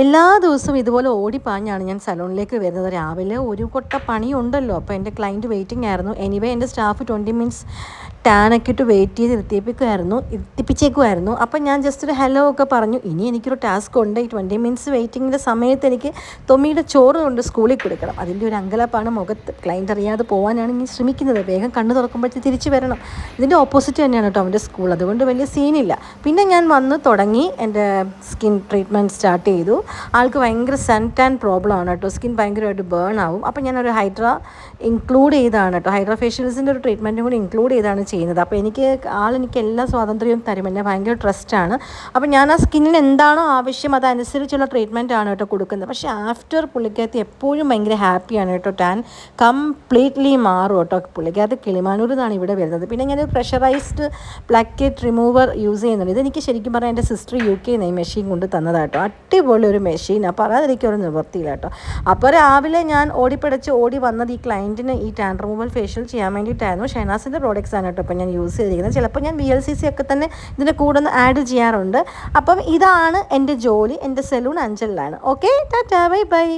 എല്ലാ ദിവസവും ഇതുപോലെ ഓടിപ്പാഞ്ഞാണ് ഞാൻ സലൂണിലേക്ക് വരുന്നത്. രാവിലെ ഒരു കൊട്ട പണിയുണ്ടല്ലോ. അപ്പോൾ എന്റെ ക്ലയന്റ് വെയിറ്റിംഗ് ആയിരുന്നു. എനിവേ എന്റെ സ്റ്റാഫ് ട്വന്റി മിനിറ്റ്സ് ടാനൊക്കെ ഇട്ട് വെയിറ്റ് ചെയ്ത് എത്തിപ്പിക്കുമായിരുന്നു എത്തിപ്പിച്ചേക്കുമായിരുന്നു അപ്പം ഞാൻ ജസ്റ്റ് ഒരു ഹലോ ഒക്കെ പറഞ്ഞു. ഇനി എനിക്കൊരു ടാസ്ക് ഉണ്ട്. ഈ ട്വന്റി മിനിറ്റ്സ് വെയിറ്റിങ്ങിന്റെ സമയത്ത് എനിക്ക് തൊമ്മിയുടെ ചോറ് കൊണ്ട് സ്കൂളിൽ കൊടുക്കണം. അതിന്റെ ഒരു അങ്കലപ്പാണ് മുഖത്ത്. ക്ലയന്റ് അറിയാതെ പോകാനാണ് ഞാൻ ശ്രമിക്കുന്നത്. വേഗം കണ്ണ് തുറക്കുമ്പോഴത്തേക്ക് തിരിച്ച് വരണം. ഇതിന്റെ ഓപ്പോസിറ്റ് തന്നെയാണ് കേട്ടോ അവന്റെ സ്കൂൾ അതുകൊണ്ട് വലിയ സീനില്ല പിന്നെ ഞാൻ വന്ന് തുടങ്ങി. എന്റെ സ്കിൻ ട്രീറ്റ്മെന്റ് സ്റ്റാർട്ട് ചെയ്തു. ആൾക്ക് ഭയങ്കര സൺ ടാൻ പ്രോബ്ലം ആണ് കേട്ടോ. സ്കിൻ ഭയങ്കരമായിട്ട് ബേൺ ആവും. അപ്പോൾ ഞാനൊരു ഹൈഡ്ര ഇൻക്ലൂഡ് ചെയ്താണ് കേട്ടോ. ഹൈഡ്ര ഫേഷ്യൽസിന്റെ ഒരു ട്രീറ്റ്മെന്റും കൂടി ഇൻക്ലൂഡ് ചെയ്താണ് ചെയ്യുന്നത്. അപ്പോൾ എനിക്ക് ആളെനിക്ക് എല്ലാ സ്വാതന്ത്ര്യവും തരും. എന്നെ ഭയങ്കര ട്രസ്റ്റാണ് അപ്പോൾ ഞാൻ ആ സ്കിന്നിന് എന്താണോ ആവശ്യം അതനുസരിച്ചുള്ള ട്രീറ്റ്മെന്റ് ആണ് കേട്ടോ കൊടുക്കുന്നത്. പക്ഷേ ആഫ്റ്റർ പുള്ളിക്കകത്ത് എപ്പോഴും ഭയങ്കര ഹാപ്പിയാണ് കേട്ടോ ടാൻ കംപ്ലീറ്റ്ലി മാറും കേട്ടോ. പുള്ളിക്കകത്ത് കിളിമാനൂർ നിന്നാണ് ഇവിടെ വരുന്നത്. പിന്നെ ഞാൻ പ്രഷറൈസ്ഡ് പ്ലക്കറ്റ് റിമൂവർ യൂസ് ചെയ്യുന്നുണ്ട്. ഇതെനിക്ക് ശരിക്കും പറഞ്ഞാൽ എന്റെ സിസ്റ്റർ യു കെ നിന്ന് മെഷീൻ കൊണ്ട് തന്നതാട്ടോ അടിപൊളി മെഷീൻ അപ്പോൾ അതെനിക്ക് ഒരു നിവൃത്തിയില്ല കേട്ടോ. അപ്പോൾ രാവിലെ ഞാൻ ഓടിപ്പിടച്ച് ഓടി വന്നത് ഈ ക്ലയന്റിന് ഈ ടാൻ റിമൂവൽ ഫേഷ്യൽ ചെയ്യാൻ വേണ്ടിയിട്ടായിരുന്നു. ഷെനാസിന്റെ പ്രോഡക്റ്റ്സ് ആണ് കേട്ടോ ഇപ്പോൾ ഞാൻ യൂസ് ചെയ്തിരിക്കുന്നത്. ചിലപ്പോൾ ഞാൻ ബി എൽ സി സി ഒക്കെ തന്നെ ഇതിന്റെ കൂടെ ഒന്ന് ആഡ് ചെയ്യാറുണ്ട്. അപ്പം ഇതാണ് എന്റെ ജോലി. എന്റെ salon അഞ്ചലിലാണ്. Okay tata bye bye